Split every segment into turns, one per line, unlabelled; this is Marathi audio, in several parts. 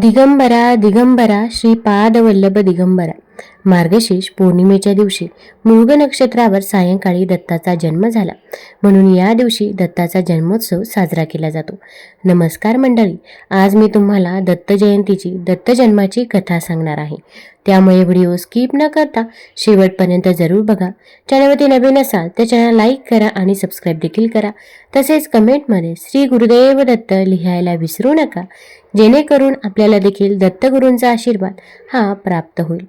दिगंबरा दिगंबरा श्रीपादवल्लभ दिगंबरा मार्गशीर्ष पौर्णिमेच्या दिवशी मृग नक्षत्रावर सायंकाळी दत्ताचा जन्म झाला. म्हणून या दिवशी दत्ताचा जन्मोत्सव साजरा केला जातो. नमस्कार मंडळी आज मी तुम्हाला दत्त जयंतीची दत्त जन्माची कथा सांगणार आहे. त्यामुळे व्हिडिओ स्किप न करता शेवटपर्यंत जरूर बघा. चॅनलवरती नवीन असाल तर चॅनल लाईक करा आणि सबस्क्राईब देखील करा. तसेच कमेंटमध्ये श्री गुरुदेव दत्त लिहायला विसरू नका. जेणेकरून आपल्याला देखील दत्तगुरूंचा आशीर्वाद हा प्राप्त होईल.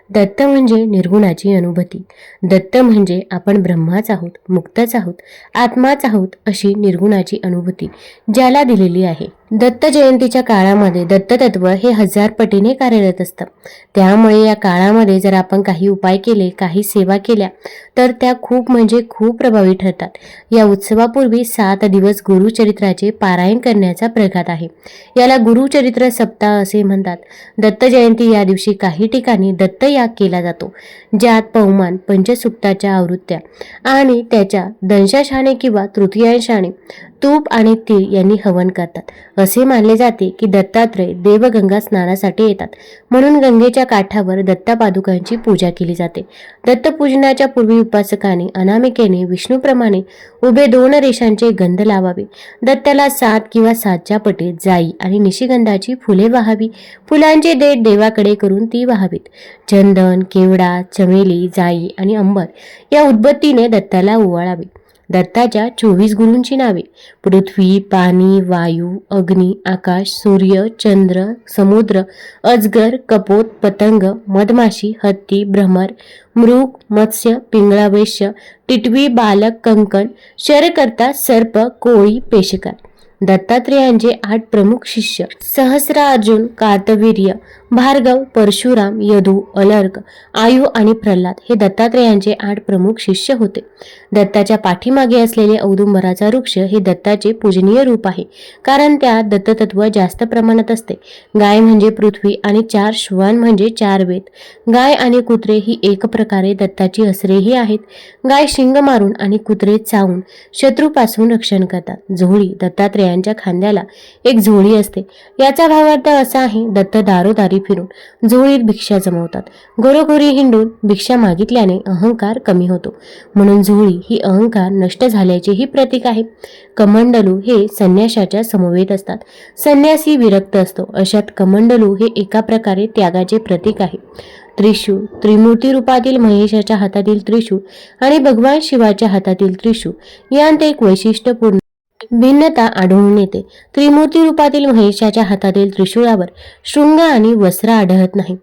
दत्त म्हणजे निर्गुणाची अनुभूती. दत्त म्हणजे आपण ब्रह्माच आहोत मुक्तच आहोत आत्माच आहोत अशी निर्गुणाची अनुभूती ज्याला दिलेली आहे. दत्त जयंतीच्या काळामध्ये दत्ततत्व हे हजार पटीने कार्यरत असतं. त्यामुळे या काळामध्ये जर आपण काही उपाय केले काही सेवा केल्या तर त्या खूप म्हणजे खूप प्रभावी ठरतात. या उत्सवापूर्वी सात दिवस गुरुचरित्राचे पारायण करण्याचा प्रघात आहे. याला गुरुचरित्र सप्ताह असे म्हणतात. दत्त जयंती या दिवशी काही ठिकाणी दत्त या त्याग केला जातो ज्यात पवमान पंचसुक्ताच्या आवृत्त्या आणि त्याच्या दंशाशाने किंवा तृतीयांशाने तूप आणि तीळ यांनी हवन करतात. असे मानले जाते की दत्तात्रय देवगंगा स्नानासाठी येतात. म्हणून गंगेच्या काठावर दत्ता पादुकांची पूजा केली जाते. दत्तपूजनाच्या पूर्वी उपासकाने अनामिकेने विष्णूप्रमाणे उभे दोन रेषांचे गंध लावावे. दत्ताला सात किंवा सातच्या पटीत जाई आणि निशिगंधाची फुले वाहावी. फुलांची देठ देवाकडे करून ती वाहावीत. चंदन केवडा चमेली जाई आणि अंबर या उद्बत्तीने दत्ताला ओवाळावे. दत्ताच्या चोवीस गुरूंची नावे. पृथ्वी पाणी वायू अग्नी आकाश सूर्य चंद्र समुद्र अजगर कपोत पतंग मधमाशी हत्ती भ्रमर मृग मत्स्य पिंगळा वैश्य टिटवी बालक कंकण शरकर्ता सर्प कोळी पेशकार. दत्तात्रेयांचे आठ प्रमुख शिष्य सहस्रार्जुन कार्तवीर्य भार्गव परशुराम यदू अलर्क आयु आणि प्रल्हाद हे दत्तात्रेयांचे आठ प्रमुख शिष्य होते. दत्ताच्या पाठीमागे असलेले औदुंबराचा वृक्ष हे दत्ताचे पूजनीय रूप आहे कारण त्यात दत्ततत्व जास्त प्रमाणात असते. गाय म्हणजे पृथ्वी आणि चार श्वान म्हणजे चार वेद. गाय आणि कुत्रे ही एक प्रकारे दत्ताची असरेही आहेत. गाय शिंग मारून आणि कुत्रे चावून शत्रूपासून रक्षण करतात. झोळी दत्तात्रेयांच्या खांद्याला एक झोळी असते. याचा भावार्थ असा आहे दत्त दारोदारी फिरून झोळीत भिक्षा जमवतात. घरोघरी हिंडून भिक्षा मागितल्याने अहंकार कमी होतो. म्हणून झोळी ही अहंकार नष्ट झाल्याचेही प्रतीक आहे. कमंडलू हे संन्याशाच्या समवेत असतात. संन्यासी विरक्त असतो. अशात कमंडलू हे एका प्रकारे त्यागाचे प्रतीक आहे. त्रिशूळ त्रिमूर्ती रूपातील महेशाच्या हातातील त्रिशूळ आणि भगवान शिवाच्या हातातील त्रिशूळ यांत एक वैशिष्ट्यपूर्ण भिन्नता आढळून येते. त्रिमूर्ती रूपातील महेशाच्या हातातील त्रिशूळावर शृंग आणि वस्त्र आढळत नाही.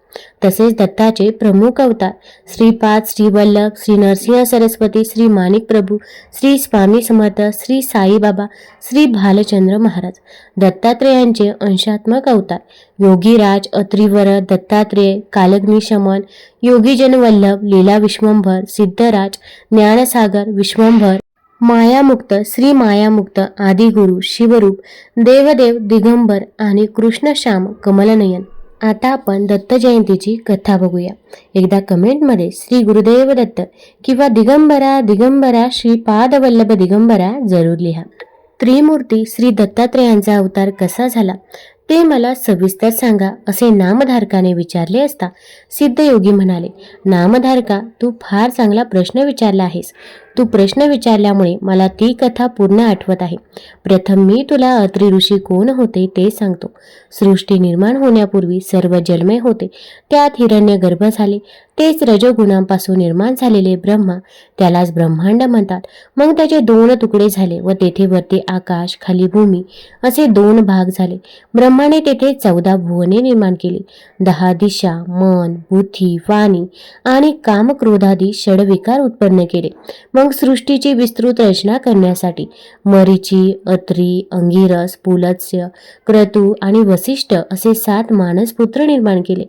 तसेच दत्ताचे प्रमुख अवतार श्रीपाद श्रीवल्लभ श्री नरसिंह सरस्वती श्री माणिक प्रभू श्री स्वामी समर्थ श्री साईबाबा श्री भालचंद्र महाराज. दत्तात्रेयांचे अंशात्मक अवतार योगीराज अत्रिवर दत्तात्रेय कालग्निशमन योगी जनवल्लभ लीला विश्वंभर सिद्धराज ज्ञानसागर विश्वंभर मायामुक्त श्री मायामुक्त आदिगुरु शिवरूप देवदेव दिगंबर आणि कृष्णश्याम कमलनयन. आता आपण दत्त जयंतीची कथा बघूया. एकदा कमेंटमध्ये श्री गुरुदेव दत्त किंवा दिगंबरा दिगंबरा श्री पादवल्लभ दिगंबरा जरूर लिहा. त्रिमूर्ती श्री दत्तात्रेयांचा अवतार कसा झाला? ते मला सविस्तर सांगा असे नामधारकाने विचारले असता सिद्धयोगी म्हणाले नामधारका तू फार चांगला प्रश्न विचारला आहेस. तू प्रश्न विचारल्यामुळे मला ती कथा पूर्ण आठवत आहे. प्रथम मी तुला अत्री ऋषी कोण होते ते सांगतो. सृष्टी निर्माण होण्यापूर्वी सर्व जन्मे होते. त्यात हिरण्य गर्भ झाले. तेच रजोगुणांपासून निर्माण झालेले ब्रह्मा त्यालाच ब्रह्मांड म्हणतात. मग त्याचे दोन तुकडे झाले व तेथे वरती आकाश खाली भूमी असे दोन भाग झाले. ब्रह्माने तेथे चौदा भुवने निर्माण केली. दहा दिशा मन बुद्धी वाणी आणि कामक्रोधादी षडविकार उत्पन्न केले. मग सृष्टीची विस्तृत रचना करण्यासाठी मरीची अत्री अंगिरस पुलत्स्य क्रतू आणि वसिष्ठ असे सात मानस पुत्र निर्माण केले.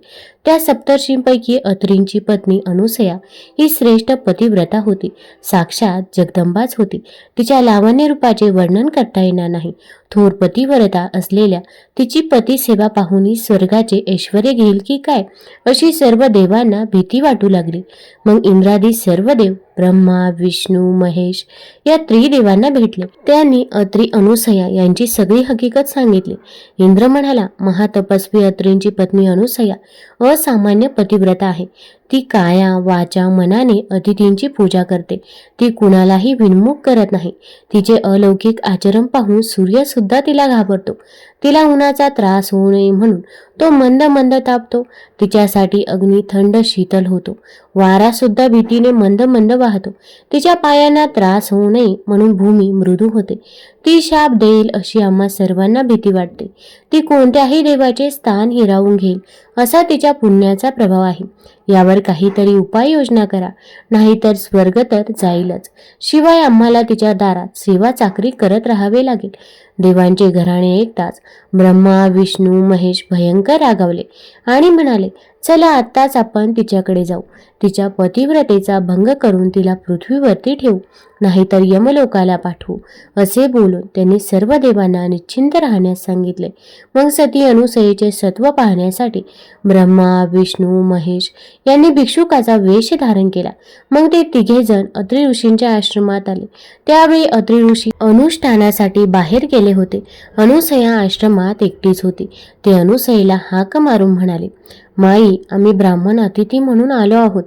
त्या सप्तर्षींपैकी अत्रींची पत्नी अनुसया ही श्रेष्ठ पतिव्रता होती. साक्षात जगदंबाच होती. तिच्या लावण्य रूपाचे वर्णन करता येणार नाही. थोर पतिव्रता असलेल्या तिची पती पाहूनही स्वर्गाचे ऐश्वर घेईल की काय? अशी सर्व देवांना भीती वाटू लागली. मग इंद्रादी सर्व देव ब्रह्मा विष्णू महेश या त्रिदेवांना भेटले. त्यांनी अत्री अनुसया यांची सगळी हकीकत सांगितली. इंद्र म्हणाला महातपस्वी अत्रींची पत्नी अनुसया असामान्य पतिव्रता आहे. ती काया वाचा मनाने अतिथींची पूजा करते. ती कुणालाही विनमुख करत नाही. तिचे अलौकिक आचरण पाहून सूर्य सुद्धा तिला घाबरतो. तिला उन्हाचा त्रास होऊ नये म्हणून तो मंद मंद तापतो. तिच्यासाठी अग्नी थंड शीतल होतो. वारा सुद्धा भीतीने मंद मंद वाहतो. तिच्या पायांना त्रास होऊ नये म्हणून भूमी मृदू होते. ती शाप देईल अशी आम्हा सर्वांना भीती वाटते. ती कोणत्याही देवाचे स्थान हिरावून घेईल असा तिच्या पुण्याचा प्रभाव आहे. यावर काहीतरी उपाययोजना करा. नाहीतर स्वर्ग तर जाईलच. शिवाय आम्हाला तिच्या दारात सेवा चाकरी करत राहावे लागेल. देवांचे घराणे ऐकताच ब्रह्मा विष्णू महेश भयंकर रागावले आणि म्हणाले चला आत्ताच आपण तिच्याकडे जाऊ. तिच्या पतिव्रतेचा भंग करून तिला पृथ्वीवरती ठेवू. नाहीतर यमलोकाला पाठवू. असे बोलून त्यांनी सर्व देवांना निश्चिंत राहण्यास सांगितले. मग सती अनुसयेचे सत्व पाहण्यासाठी ब्रह्मा विष्णू महेश यांनी भिक्षुकाचा वेश धारण केला. मग ते तिघेजण अत्रि ऋषींच्या आश्रमात आले. त्यावेळी अत्रि ऋषी अनुष्ठानासाठी बाहेर गेले होते. अनुसया आश्रमात एकटीच होती. ते अनुसयेला हाक मारून म्हणाले माई आम्ही ब्राह्मण अतिथी म्हणून आलो आहोत.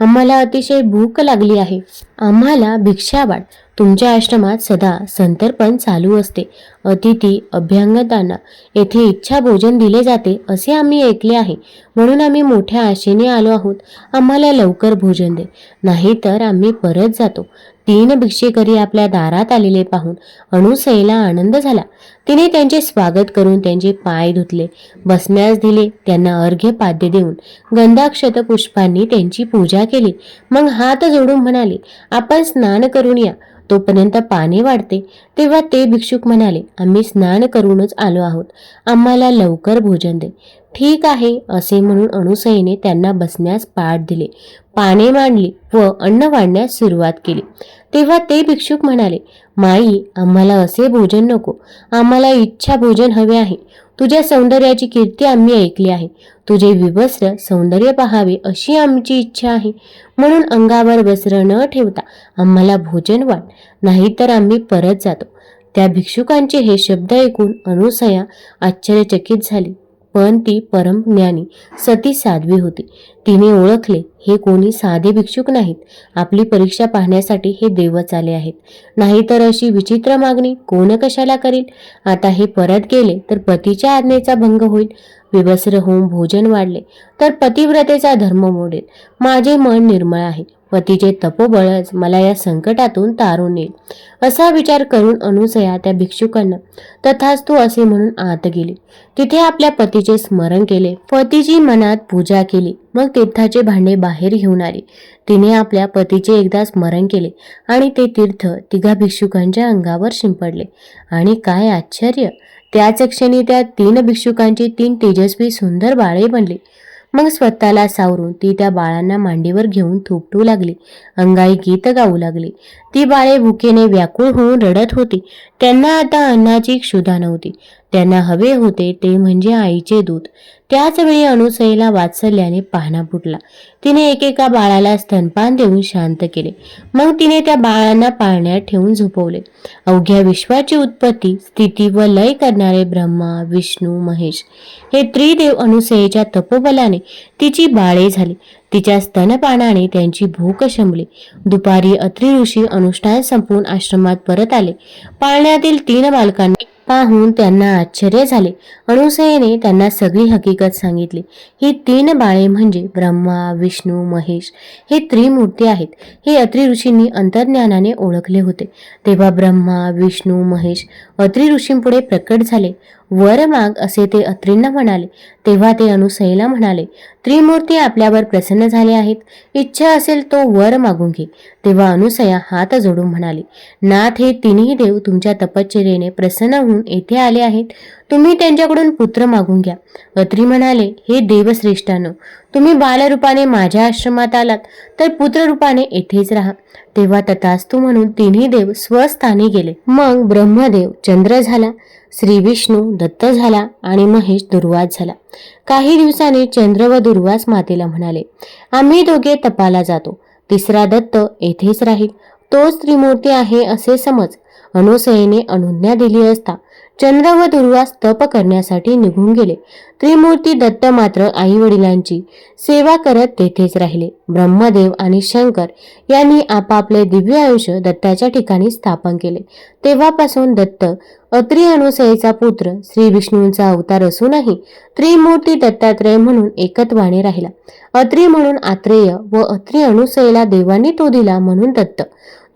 आम्हाला अतिशय भूक लागली आहे. आम्हाला भिक्षा वाढ. तुमच्या आश्रमात सदा संतर्पण चालू असते. अतिथी अभ्यंगतांना येथे इच्छा भोजन दिले जाते असे आम्ही ऐकले आहे. म्हणून आम्ही मोठ्या आशेने आलो आहोत. आम्हाला लवकर भोजन दे. नाहीतर आम्ही परत जातो. तीन भिक्षेकरी आपल्या दारात आलेले पाहून अनुसयेला आनंद झाला. तिने त्यांचे स्वागत करून त्यांचे पाय धुतले बसण्यास दिले त्यांना अर्घ्य पाद्य देऊन. गंधाक्षत पुष्पांनी त्यांची पूजा केली. मग हात जोडून म्हणाले आपण स्नान करून या. तोपर्यंत पाणी वाढते. तेव्हा ते भिक्षुक म्हणाले आम्ही स्नान करूनच आलो आहोत. आम्हाला लवकर भोजन दे. ठीक आहे असे म्हणून अणुसईने त्यांना बसण्यास पाठ दिले. पाने मांडली व अन्न वाढण्यास सुरुवात केली. तेव्हा ते भिक्षुक म्हणाले माई आम्हाला असे भोजन नको. आम्हाला इच्छा भोजन हवे आहे. तुझ्या सौंदर्याची कीर्ती आम्ही ऐकली आहे. तुझे विवस्त्र सौंदर्य पहावे अशी आमची इच्छा आहे. म्हणून अंगावर वस्त्र न ठेवता आम्हाला भोजन वाढ. नाहीतर आम्ही परत जातो. त्या भिक्षुकांचे हे शब्द ऐकून अनुसया आश्चर्यचकित झाली. पण ती परमज्ञानी सती साध्वी होती. तिने ओळखले हे कोणी साधे भिक्षुक नाहीत. आपली परीक्षा पाहण्यासाठी हे देवच आले आहेत. नाहीतर अशी विचित्र मागणी कोण कशाला करील? आता हे परत गेले तर पतीच्या आज्ञेचा भंग होईल. विभस्र होऊन भोजन वाढले. तर पतिव्रतेचा धर्म मोडेल. माझे मन निर्मळ आहे. पतीचे तपोबळच मला या संकटातून तारून येईल असा विचार करून अनुसया त्या भिक्षुकांना तथाच तू असे म्हणून आत गेली. तिथे आपल्या पतीचे स्मरण केले. पतीची मनात पूजा केली. मग तीर्थाचे भांडे बाहेर घेऊन आली. तिने आपल्या पतीचे एकदा स्मरण केले आणि ते तीर्थ तिघा भिक्षुकांच्या अंगावर शिंपडले. आणि काय आश्चर्य! त्याच क्षणी त्या तीन भिक्षुकांची तीन तेजस्वी सुंदर बाळे बनली. मग स्वतःला सावरून ती त्या बाळांना मांडीवर घेऊन थोपटू लागली. अंगाई गीत गाऊ लागली. ती बाळे भुकेने व्याकुळ होऊन रडत होती. त्यांना आता अन्नाची क्षुधा नव्हती. त्यांना हवे होते ते म्हणजे आईचे दूध. त्याच वेळी वात्सल्याने पाहणा फुटला. तिने एकेका बाळाला स्तनपान देऊन शांत केले. मग तिने त्या बाळांना पाळण्यात ठेवून झोपवले. अवघ्या विश्वाची उत्पत्ती स्थिती व लय करणारे ब्रह्मा विष्णू महेश हे त्रिदेव अनुसयेच्या तपोबलाने तिची बाळे झाली. तिच्या स्तनपानाने त्यांची भूक शमली. दुपारी अत्री ऋषी अनुष्ठान संपवून आश्रमात परत आले. पाळण्यातील तीन बालकांनी पाहून त्यांना आश्चर्य झाले. अनुसयेने त्यांना सगळी हकीकत सांगितली. ही तीन बाळे म्हणजे ब्रह्मा विष्णू महेश हे त्रिमूर्ती आहेत. हे अत्री ऋषींनी अंतर्ज्ञानाने ओळखले होते. तेव्हा ब्रह्मा विष्णू महेश अत्री ऋषींपुढे प्रकट झाले. वर माग असे ते अत्रींना म्हणाले. तेव्हा ते अनुसईला म्हणाले त्रिमूर्ती आपल्यावर प्रसन्न झाले आहेत. इच्छा असेल तो वर मागून घे. तेव्हा अनुसया हात जोडून म्हणाली नाथ हे तिन्ही देव तुमच्या तपश्चर्येने प्रसन्न होऊन येथे आले आहेत. तुम्ही त्यांच्याकडून पुत्र मागून घ्या. अत्री म्हणाले हे देवश्रेष्ठानं तुम्ही बालरूपाने माझ्या आश्रमात आलात तर पुत्ररूपाने येथेच राहा. तेव्हा तथास्तू म्हणून तिन्ही देव स्वस्थानी गेले. मग ब्रह्मदेव चंद्र झाला श्री विष्णू दत्त झाला आणि महेश दुर्वास झाला. काही दिवसांनी चंद्र व दुर्वास मातेला म्हणाले आम्ही दोघे तपाला जातो. तिसरा दत्त येथेच राहील. तोच त्रिमूर्ती आहे असे समज. अनुसयेने अनुज्ञा दिली असता चंद्र व दुर्वा तप करण्यासाठी निघून गेले. त्रिमूर्ती दत्त मात्र आई वडिलांची सेवा करत तेथेच राहिले. ब्रह्मदेव आणि शंकर यांनी आपापले दिव्य आयुष्य दत्ताच्या ठिकाणी स्थापन केले. तेव्हापासून दत्त अत्री अनुसयेचा पुत्र श्री विष्णूंचा अवतार असूनही त्रिमूर्ती दत्तात्रय म्हणून एकत्वाने राहिला. अत्री म्हणून आत्रेय व अत्री अनुसयेला देवांनी तो दिला म्हणून दत्त.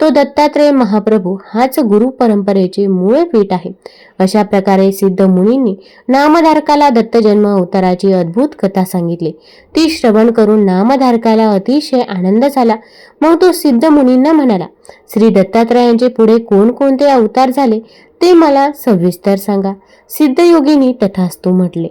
तो दत्तात्रय महाप्रभू हाच गुरु परंपरेचे मूळ पीठ आहे. अशा प्रकारे सिद्ध मुनींनी नामधारकाला दत्तजन्म अवताराची अद्भुत कथा सांगितली. ती श्रवण करून नामधारकाला अतिशय आनंद झाला. मग तो सिद्ध मुनींना म्हणाला श्री दत्तात्रयांचे पुढे कोणकोणते अवतार झाले ते मला सविस्तर सांगा. सिद्धयोगींनी तथास्तू म्हटले.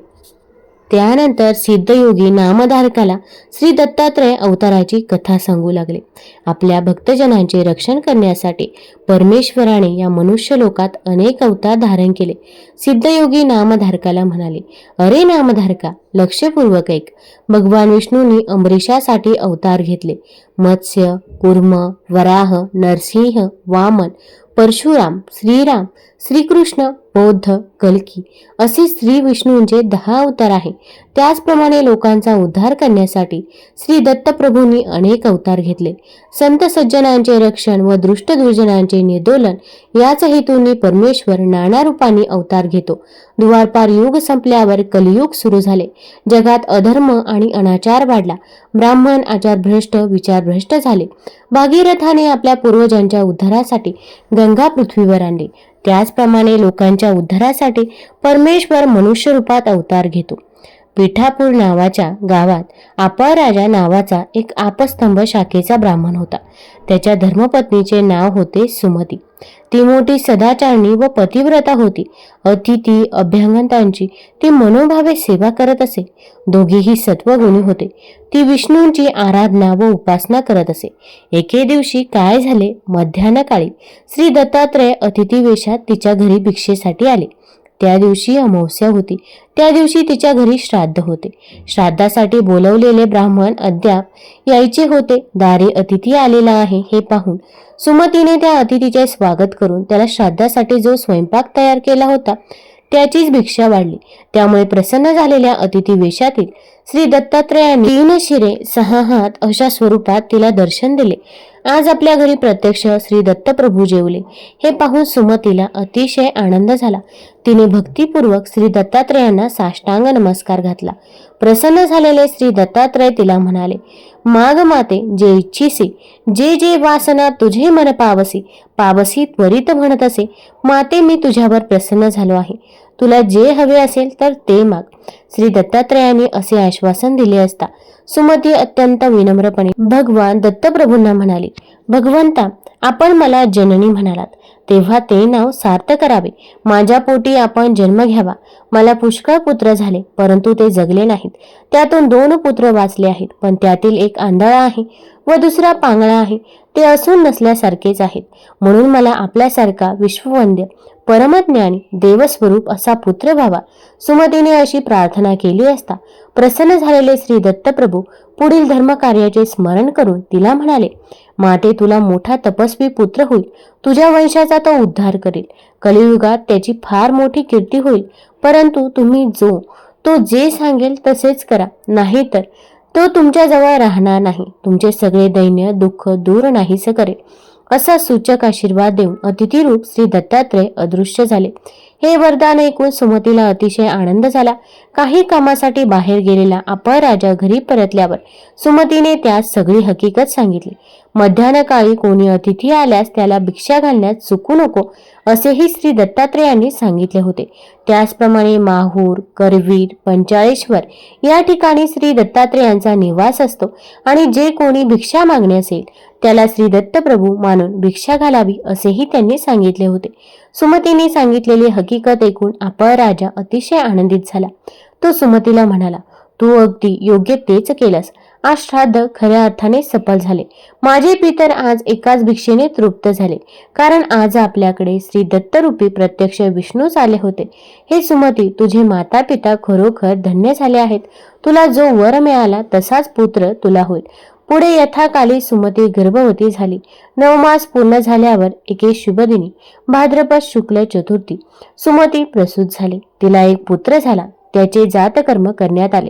त्यानंतर सिद्धयोगी नामधारकाला श्री दत्तात्रय अवताराची कथा सांगू लागले. आपल्या भक्तजनांचे रक्षण करण्यासाठी परमेश्वराने या मनुष्य लोकात अनेक अवतार धारण केले. सिद्धयोगी नामधारकाला म्हणाले अरे नामधारका लक्षपूर्वक ऐक. भगवान विष्णूंनी अमरीशासाठी अवतार घेतले. मत्स्य कुर्म वराह नरसिंह वामन परशुराम श्रीराम श्रीकृष्ण बौद्ध कल्की असे श्री विष्णूंचे दहा अवतार आहे. त्याचप्रमाणे लोकांचा उद्धार करण्यासाठी श्री दत्तप्रभूंनी अनेक अवतार घेतले. संत सज्जनांचे रक्षण व दृष्ट दुर्जनांचे निर्दोलन याच हेतूंनी परमेश्वर नाना रूपांनी अवतार घेतो. दुवारपार युग संपल्यावर कलियुग सुरू झाले. जगात अधर्म आणि अनाचार वाढला. ब्राह्मण आचारभ्रष्ट विचारभ्रष्ट झाले. भागीरथाने आपल्या पूर्वजांच्या उद्धारासाठी गंगा पृथ्वीवर आणली. त्याचप्रमाणे लोकांच्या उद्धारासाठी परमेश्वर मनुष्य रूपात अवतार घेतो. पिठापूर नावाच्या गावात आपाराजा नावाचा एक आपस्तंभ शाखेचा ब्राह्मण होता. त्याच्या धर्मपत्नीचे नाव होते सुमती. ती मोठी सदाचारणी व पतिव्रता होती. अतिथी अभ्यंगतांची ती मनोभावे सेवा करत असे. दोघेही सत्वगुणी होते. ती विष्णूंची आराधना व उपासना करत असे. एके दिवशी काय झाले? मध्यान्हकाळी श्री दत्तात्रय अतिथी वेशात तिच्या घरी भिक्षेसाठी आले. त्या दिवशी अमावस्या होती. त्या दिवशी तिच्या घरी श्राद्ध होते. श्राद्धासाठी बोलवलेले ब्राह्मण अद्याप यायचे होते. दारी अतिथी आलेला आहे हे पाहून सुमतीने त्या अतिथीचे स्वागत करून त्याला श्राद्धासाठी जो स्वयंपाक तयार केला होता त्याचीच भिक्षा वाढली. त्यामुळे प्रसन्न झालेल्या अतिथी वेशातील श्री दत्तात्रयांनी तीन शिरे सहा हात अशा स्वरूपात तिला दर्शन दिले. आज आपल्या घरी प्रत्यक्ष श्री दत्तप्रभू जेवले. हे पाहून सुमतीला अतिशय आनंद झाला. तिने भक्तिपूर्वक श्री दत्तात्रयांना साष्टांग नमस्कार घातला. प्रसन्न झालेले श्री दत्तात्रय तिला म्हणाले माग माते जे इच्छिसी जे जे वासना तुझे मन पावसी पावसी त्वरित म्हणत असे. माते मी तुझ्यावर प्रसन्न झालो आहे. तुला जे हवे असेल तर ते माग. श्री दत्तात्रयांनी असे आश्वासन दिले असता सुमती अत्यंत विनम्रपणे भगवान दत्तप्रभूंना म्हणाली भगवंता आपण मला जननी म्हणालात. तेव्हा ते नाव सार्थ करावे. माझ्या पोटी आपण जन्म घ्यावा. मला पुष्कळ पुत्र झाले परंतु ते जगले नाहीत. त्यातून दोन पुत्र वाचले आहेत पण त्यातील एक आंधळा आहे व दुसरा पांगळा आहे. ते असून नसल्यासारखेच आहेत. म्हणून मला आपल्यासारखा विश्ववंद्य परमज्ञानी देवस्वरूप असा पुत्र व्हावा. सुमतीने अशी प्रार्थना केली असता प्रसन्न झालेले श्री दत्तप्रभू पुढील धर्मकार्याचे स्मरण करून तिला म्हणाले माते तुला मोठा तपस्वी पुत्र होईल. तुझ्या वंशाचा तो उद्धार करेल. कलियुगात त्याची फार मोठी कीर्ती होईल. परंतु तुम्ही जो तो जे सांगेल तसेच करा. नाहीतर तो तुमच्याजवळ राहणार नाही. तुमचे सगळे दैन्य दुःख दूर नाहीसे करेल. असा सूचक आशीर्वाद देऊन अतिथीरूप श्री दत्तात्रय अदृश्य झाले. हे वरदान ऐकून सुमतीला अतिशय आनंद झाला. काही कामासाठी बाहेर गेलेला अपराजा घरी परतल्यावर सुमतीने त्यास सगळी हकीकत सांगितली. मध्यान्ह काळी कोणी अतिथी आल्यास त्याला भिक्षा घालण्यात चुकू नको असेही श्री दत्तात्रेयांनी सांगितले होते. त्याचप्रमाणे माहूर करवीर पंचाळेश्वर या ठिकाणी श्री दत्तात्रेयांचा निवास असतो आणि जे कोणी भिक्षा मागणे असेल त्याला श्री दत्तप्रभू मानून भिक्षा घालावी असेही त्यांनी सांगितले होते. सुमतीने सांगितलेली हकीकत ऐकून अपराजा अतिशय आनंदित झाला. तो सुमतीला म्हणाला तू अगदी योग्य तेच केलंस. आज श्राद्ध खऱ्या अर्थाने सफल झाले. माझे पितर आज एकाच भिक्षेने तृप्त झाले. कारण आज आपल्याकडे श्री दत्तरूपी प्रत्यक्ष विष्णूच आले होते. हे सुमती तुझे माता पिता खरोखर धन्य झाले आहेत. तुला जो वर मिळाला तसाच पुत्र तुला होईल. पुढे यथाकाली सुमती गर्भवती झाली. नवमास पूर्ण झाल्यावर एके शुभदिनी. भाद्रपद शुक्ल चतुर्थी. सुमती प्रसूत झाली. तिला एक पुत्र झाला. त्याचे जातकर्म करण्यात आले.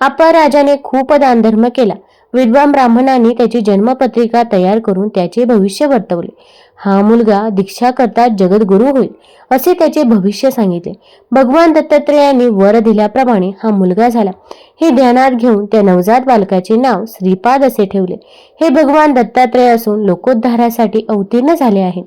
आपा राजाने खूप दानधर्म केला. विद्वान ब्राह्मणांनी त्याची जन्मपत्रिका तयार करून त्याचे भविष्य वर्तवले. हा मुलगा दीक्षा करता जगद्गुरु होईल असे त्याचे भविष्य सांगितले. भगवान दत्तात्रेयांनी वर दिल्याप्रमाणे हा मुलगा झाला. हे ध्यानात घेऊन त्या नवजात बालकाचे नाव श्रीपाद असे ठेवले. हे भगवान दत्तात्रेय असून लोकोद्धारासाठी अवतीर्ण झाले आहेत.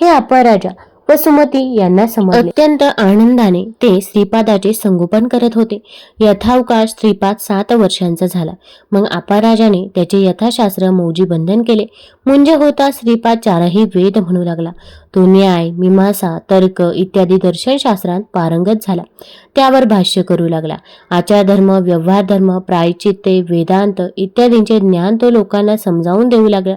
हे अपराजा व सुमती यांना समजले. अत्यंत आनंदाने ते श्रीपादाचे संगोपन करत होते. यथावकाश श्रीपाद सात वर्षांचा झाला. मग आपाराजाने त्याचे यथाशास्त्र मौजी बंधन केले. मुंज होता श्रीपाद चारही वेद म्हणू लागला. तो न्याय मीमांसा तर्क इत्यादी दर्शनशास्त्रात पारंगत झाला. त्यावर भाष्य करू लागला. आचारधर्म व्यवहारधर्म प्रायचित्ते वेदांत इत्यादींचे ज्ञान तो लोकांना समजावून देऊ लागला.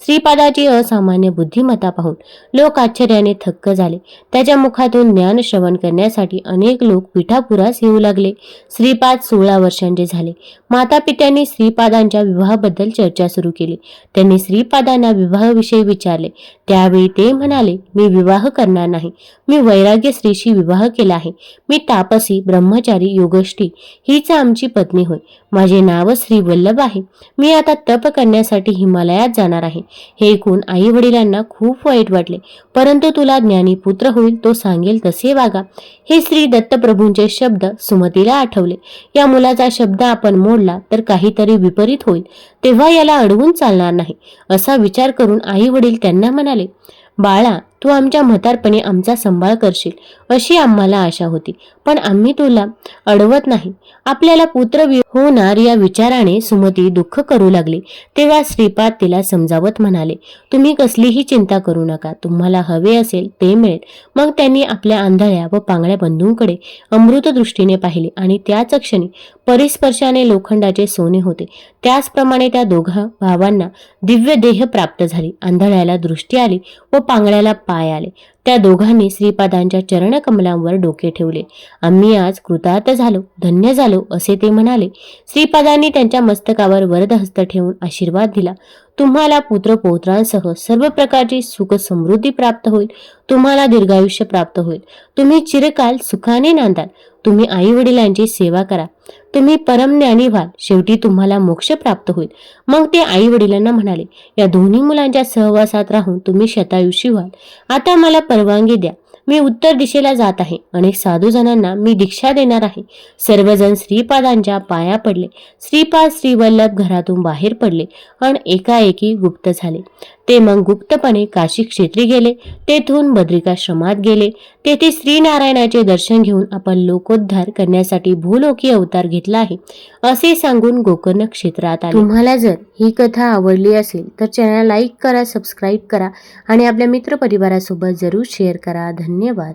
श्रीपादाची असामान्य बुद्धिमत्ता पाहून लोक आश्चर्याने थक्क झाले. त्याच्या मुखातून ज्ञान श्रवण करण्यासाठी अनेक लोक पिठापुरास येऊ लागले. श्रीपाद सोळा वर्षांचे झाले. माता पित्यांनी श्रीपादांच्या विवाहाबद्दल चर्चा सुरू केली. त्यांनी श्रीपादांना विवाहाविषयी विचारले. त्यावेळी ते म्हणाले मी विवाह करणार नाही. मी वैराग्य स्त्रीशी विवाह केला आहे. मी तापसी ब्रह्मचारी योगष्टी हीच आमची पत्नी होय. माझे नाव श्री वल्लभ आहे. मी आता तप करण्यासाठी हिमालयात जाणार आहे. हे ऐकून आई वडिलांना खूप वाईट वाटले. परंतु तुला ज्ञानी पुत्र होईल तो सांगेल तसे वागा. हे श्री दत्तप्रभूंचे शब्द सुमतीला आठवले. या मुलाचा शब्द आपण मोडला तर काहीतरी विपरीत होईल. तेव्हा याला अडवून चालणार नाही असा विचार करून आई वडील त्यांना म्हणाले बाळा तू आमच्या म्हातारपणी आमचा सांभाळ करशील अशी आम्हाला आशा होती. पण आम्ही तुला अडवत नाही. आपल्याला पुत्र होणार या विचाराने सुमती दुःख करू लागली. तेव्हा श्रीपाद तिला समजावत म्हणाले तुम्ही कसलीही चिंता करू नका. तुम्हाला हवे असेल ते मिळेल. मग त्यांनी आपल्या आंधळ्या व पांगळ्या बंधूंकडे अमृतदृष्टीने पाहिले आणि त्याच क्षणी परिस्पर्शाने लोखंडाचे सोने होते. त्याचप्रमाणे त्या दोघा भावांना दिव्य देह प्राप्त झाली. आंधळ्याला दृष्टी आली व पांगळ्याला पाय आले. त्या दोघांनी श्रीपादांच्या चरणकमलांवर डोके ठेवले. आम्ही आज कृतार्थ झालो धन्य झालो असे ते म्हणाले. श्रीपादांनी त्यांच्या मस्तकावर वरदहस्त ठेवून आशीर्वाद दिला. तुम्हाला पुत्र पौत्रांसह सर्व प्रकारची सुख समृद्धी प्राप्त होईल. तुम्हाला दीर्घायुष्य प्राप्त होईल. तुम्ही चिरकाल सुखाने नांदाल. तुम्ही आई वडिलांची सेवा करा. तुम्ही परमज्ञानी व्हाल शेवटी तुम्हाला मोक्ष प्राप्त होईल. मग ते आई वडिलांना म्हणाले या दोन्ही मुलांच्या सहवासात राहून तुम्ही शतायुषी व्हाल. आता मला परवानगी द्या. मी उत्तर दिशेला जात आहे अनेक साधू जणांना मी दीक्षा देणार आहे. सर्वजण श्रीपादांच्या पाया पडले. श्रीपाद श्रीवल्लभ घरातून बाहेर पडले आणि एकाएकी गुप्त झाले. ते मग गुप्तपणे काशी क्षेत्री गेले. तेथून बद्रिकाश्रमात गेले. तेथे श्रीनारायणाचे दर्शन घेऊन आपण लोकोद्धार करण्यासाठी भूलोकी अवतार घेतला आहे. असे सांगून गोकर्ण क्षेत्रात आले. तुम्हाला जर ही कथा आवडली असेल तर चॅनल लाईक करा सबस्क्राईब करा आणि आपल्या मित्रपरिवारासोबत जरूर शेअर करा. धन्यवाद.